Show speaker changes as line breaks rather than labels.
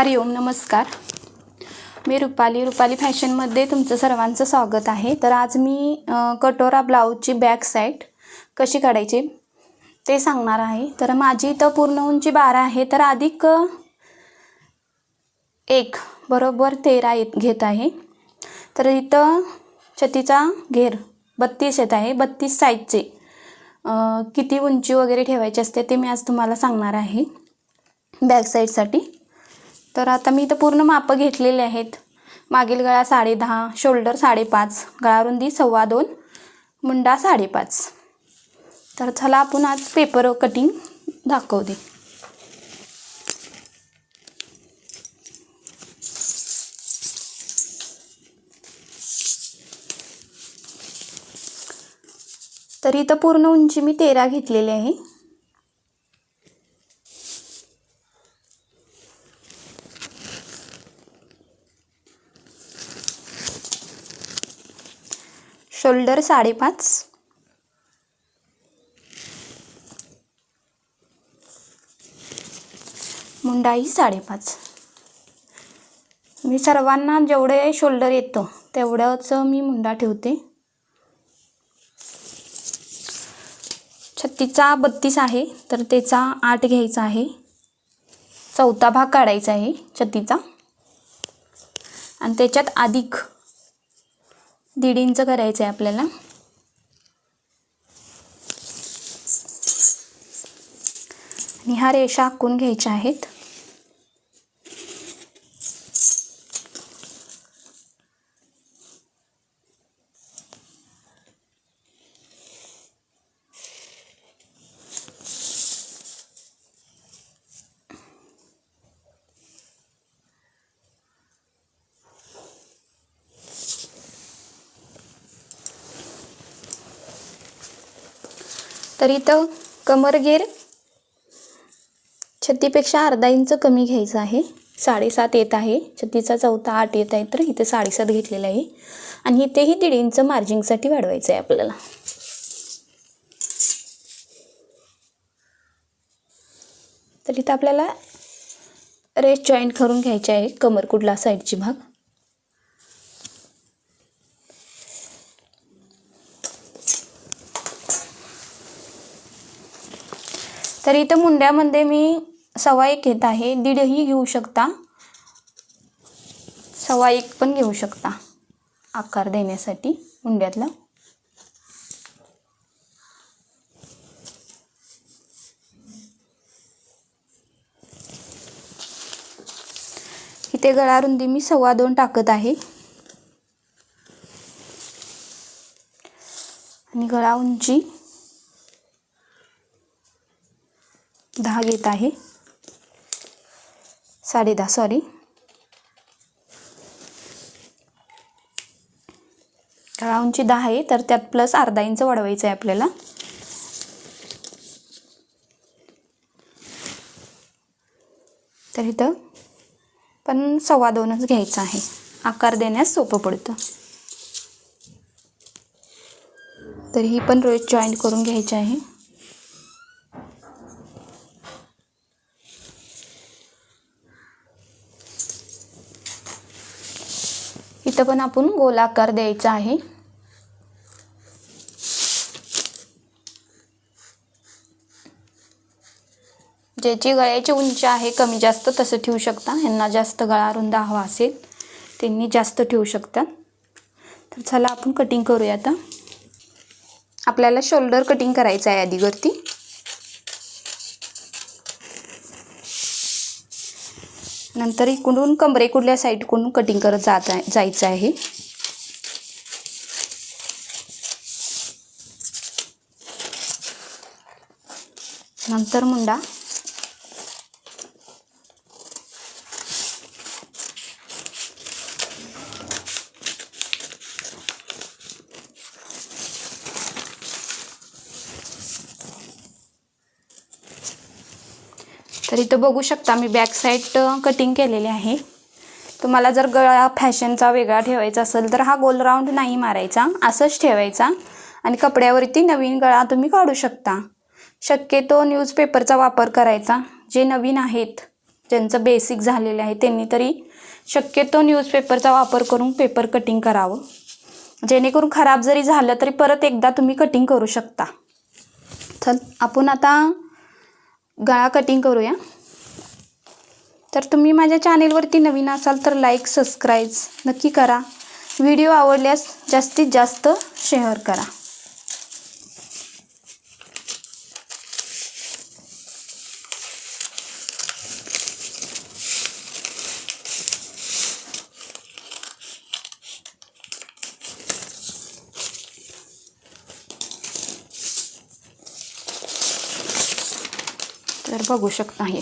हरिओम नमस्कार. मी रुपाली रुपाली फॅशनमध्ये तुमचं सर्वांचं स्वागत आहे. तर आज मी कटोरा ब्लाऊजची बॅक साईड कशी काढायची ते सांगणार आहे. तर माझी इथं पूर्ण उंची बारा आहे तर अधिक एक बरोबर तेरा येत घेत आहे. तर इथं छतीचा घेर बत्तीस येत आहे. बत्तीस साईजचे किती उंची वगैरे ठेवायची असते ते मी आज तुम्हाला सांगणार आहे. बॅक साईडसाठी. तर आता मी इथं पूर्ण मापं घेतलेले आहेत. मागील गळा साडेदहा शोल्डर साडेपाच गळारुंदी सव्वा दोन मुंडा साडेपाच. तर चला आपण आज पेपर कटिंग दाखवते. तर इथं पूर्ण उंची मी तेरा घेतलेली आहे. शोल्डर साडेपाच. मुंडाई साडेपाच. मी सर्वांना जेवढे शोल्डर येतं तेवढंच मी मुंडा ठेवते. छत्तीचा बत्तीस आहे तर त्याचा आठ घ्यायचा आहे. चौथा भाग काढायचा आहे छत्तीचा आणि त्याच्यात अधिक दीड इंच करायचं आहे आपल्याला. आणि ह्या रेषा आखून घ्यायच्या आहेत. तर इथं कमरगेर छत्तीपेक्षा अर्धा इंच कमी घ्यायचं आहे. साडेसात येत आहे. छत्तीचा चौथा आठ येत आहे तर इथे साडेसात घेतलेलं आहे. आणि इथेही दीड इंच मार्जिंगसाठी वाढवायचं आहे आपल्याला. तर इथं आपल्याला रेस्ट जॉईंट करून घ्यायचे आहे. कमर कुठला साईडची भाग? तर इथं मुंड्यामध्ये मी सव्वा एक घेत आहे. दीडही घेऊ शकता. सव्वा एक पण घेऊ शकता. आकार देण्यासाठी मुंड्यातला. इथे गळारुंदी मी सव्वा दोन टाकत आहे. आणि गळा उंची दहा घेत आहे. साडे दहा सॉरी काळा उंची दहा आहे तर त्यात प्लस अर्धा इंच वाढवायचं आहे आपल्याला. तर इथं पण सव्वा दोनच घ्यायचं आहे. आकार देण्यास सोपं पडतं. तर ही पण रोज जॉईंट करून घ्यायची आहे. इथं पण आपण गोलाकार द्यायचा आहे. ज्याची गळ्याची उंची आहे कमी जास्त तसं ठेवू शकता. ह्यांना जास्त गळा रुंद हवा असेल त्यांनी जास्त ठेवू शकतात तर चला आपण कटिंग करूया आता. आपल्याला शोल्डर कटिंग करायचं आहे आधीवरती नंतर इकडून कमरे कुठल्या साईडकडून कटिंग करत जात आहे जायचं आहे? नंतर मुंडा. तर इथं बघू शकता मी बॅक साईड कटिंग केलेली आहे. तुम्हाला जर गळा फॅशनचा वेगळा ठेवायचा असेल तर हा गोल राऊंड नाही मारायचा असंच ठेवायचा. आणि कपड्यावरती नवीन गळा तुम्ही काढू शकता. शक्यतो न्यूजपेपरचा वापर करायचा. जे नवीन आहेत ज्यांचं बेसिक झालेलं आहे त्यांनी तरी शक्यतो न्यूजपेपरचा वापर करून पेपर कटिंग करावं. जेणेकरून खराब जरी झालं तरी परत एकदा तुम्ही कटिंग करू शकता. चल आपण आता गळा कटिंग करूया. तर तुम्ही माझ्या चॅनेलवरती नवीन असाल तर लाईक सबस्क्राईब नक्की करा. व्हिडिओ आवडल्यास जास्तीत जास्त शेअर करा. तर बघू शकता हे.